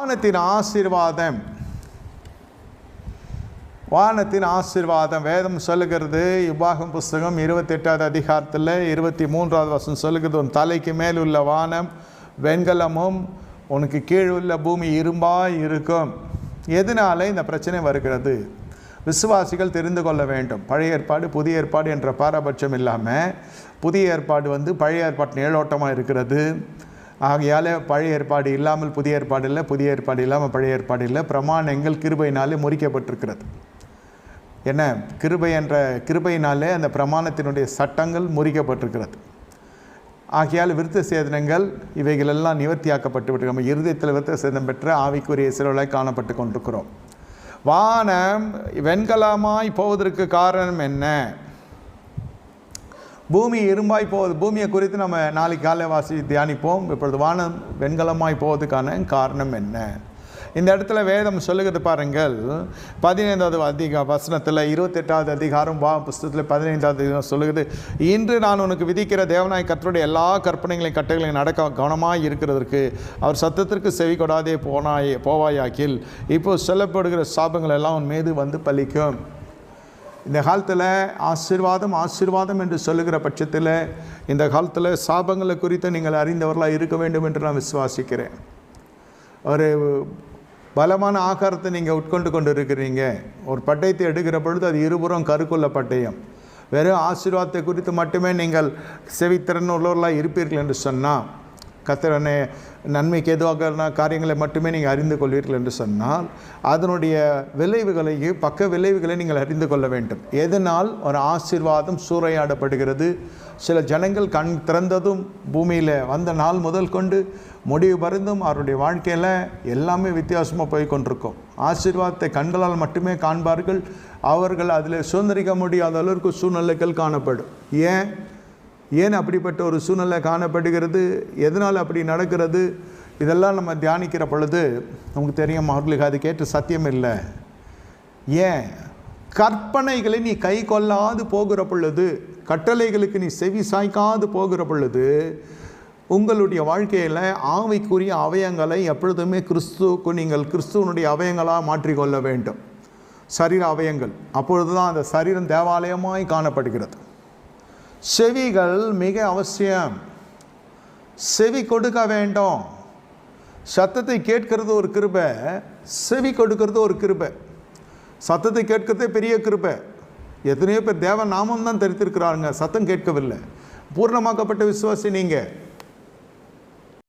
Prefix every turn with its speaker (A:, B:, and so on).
A: வானத்தின் ஆசீர்வாதம். வானத்தின் ஆசீர்வாதம். வேதம் சொல்லுகிறது இவ்வாகம் புஸ்தகம் இருபத்தெட்டாவது அதிகாரத்தில் இருபத்தி மூன்றாவது வருஷம் சொல்லுகிறது உன் தலைக்கு மேல் உள்ள வானம் வெண்கலமும் உனக்கு கீழ் உள்ள பூமி இரும்பாய் இருக்கும். எதனால இந்த பிரச்சனை வருகிறது? விசுவாசிகள் தெரிந்து கொள்ள வேண்டும். பழைய ஏற்பாடு புதிய ஏற்பாடு என்ற பாரபட்சம் இல்லாமல் புதிய ஏற்பாடு வந்து பழைய ஏற்பாட்டின் ஏழோட்டமாக இருக்கிறது. ஆகையால் பழைய ஏற்பாடு இல்லாமல் புதிய ஏற்பாடு இல்லை புதிய ஏற்பாடு இல்லாமல் பழைய ஏற்பாடு இல்லை. பிரமாணங்கள் கிருபையினாலே முறிக்கப்பட்டிருக்கிறது. என்ன? கிருபை என்ற கிருபையினாலே அந்த பிரமாணத்தினுடைய சட்டங்கள் முறிக்கப்பட்டிருக்கிறது. ஆகையால் விருத்த சேதனங்கள் இவைகளெல்லாம் நிவர்த்தியாக்கப்பட்டு விட்டு நம்ம இருதயத்தில் விருத்த சேதனம் பெற்ற ஆவிக்குரிய சிறுவலாய் காணப்பட்டு கொண்டிருக்கிறோம். வானம் வெண்கலமாய் போவதற்கு காரணம் என்ன? பூமி இரும்பாய் போவது பூமியை குறித்து நம்ம நாளைக்கு காலை வாசி தியானிப்போம். இப்பொழுது வானம் வெண்கலமாய் போவதுக்கான காரணம் என்ன? இந்த இடத்துல வேதம் சொல்லுகிறது பாருங்கள். பதினைந்தாவது அதிக வசனத்தில் இருபத்தெட்டாவது அதிகாரம் வா புஸ்தகத்தில் பதினைந்தாவது அதிகாரம் சொல்லுகிறது இன்று நான் உனக்கு விதிக்கிற தேவனாய் கற்றுடைய எல்லா கற்பனைகளையும் கட்டுகளையும் நடக்க கவனமாக இருக்கிறதற்கு அவர் சத்தத்திற்கு செவி கொடாதே போனாய் போவாயாக்கில். இப்போ சொல்லப்படுகிற சாபங்கள் எல்லாம் உன் மீது வந்து பலிக்கும். இந்த காலத்தில் ஆசீர்வாதம் ஆசீர்வாதம் என்று சொல்லுகிற பட்சத்தில் இந்த காலத்தில் சாபங்களை குறித்து நீங்கள் அறிந்தவர்களாக இருக்க வேண்டும் என்று நான் விசுவாசிக்கிறேன். ஒரு பலமான ஆகாரத்தை நீங்கள் உட்கொண்டு கொண்டு இருக்கிறீங்க ஒரு பட்டயத்தை எடுக்கிற பொழுது அது இருபுறம் கருக்குள்ள பட்டயம். வெறும் ஆசீர்வாதத்தை குறித்து மட்டுமே நீங்கள் செவித்திறன் உள்ளவர்களாக இருப்பீர்கள் என்று சொன்னால் கத்திரனை நன்மைக்கு எதுவாக காரியங்களை மட்டுமே நீங்கள் அறிந்து கொள்வீர்கள் என்று சொன்னால் அதனுடைய விளைவுகளையும் பக்க விளைவுகளை நீங்கள் அறிந்து கொள்ள வேண்டும். எதனால்? ஒரு ஆசீர்வாதம் சூறையாடப்படுகிறது. சில ஜனங்கள் கண் திறந்ததும் பூமியில் வந்த நாள் முதல் கொண்டு முடிவு பருந்தும் அவருடைய வாழ்க்கையில் எல்லாமே வித்தியாசமாக போய் கொண்டிருக்கும். ஆசீர்வாதத்தை கண்களால் மட்டுமே காண்பார்கள். அவர்கள் அதில் சுதந்திரிக்க முடியாத அளவிற்கு சூழ்நிலைகள் காணப்படும். ஏன்? ஏன் அப்படிப்பட்ட ஒரு சூழ்நிலை காணப்படுகிறது? எதனால் அப்படி நடக்கிறது? இதெல்லாம் நம்ம தியானிக்கிற பொழுது நமக்கு தெரியும் அவர்களுக்கு அது கேட்டு சத்தியம் இல்லை. ஏன்? கற்பனைகளை நீ கை கொள்ளாது போகிற பொழுது கட்டளைகளுக்கு நீ செவி சாய்க்காது போகிற பொழுது உங்களுடைய வாழ்க்கையில் ஆவைக்குரிய அவயங்களை எப்பொழுதுமே கிறிஸ்துவுக்கு நீங்கள் கிறிஸ்துவனுடைய அவயங்களாக மாற்றிக்கொள்ள வேண்டும். சரீர அவயங்கள். அப்பொழுது தான் அந்த சரீரம் தேவாலயமாய் காணப்படுகிறது. செவிகள் மிக அவசியம். செவி கொடுக்க வேண்டும். சத்தத்தை கேட்கிறது ஒரு கிருபை செவி கொடுக்கிறது ஒரு கிருபை. சத்தத்தை கேட்கிறதே பெரிய கிருபை. எத்தனையோ பேர் தேவ நாமம் தான் தெரித்திருக்கிறாருங்க சத்தம் கேட்கவில்லை. பூர்ணமாக்கப்பட்ட விசுவாசி நீங்கள்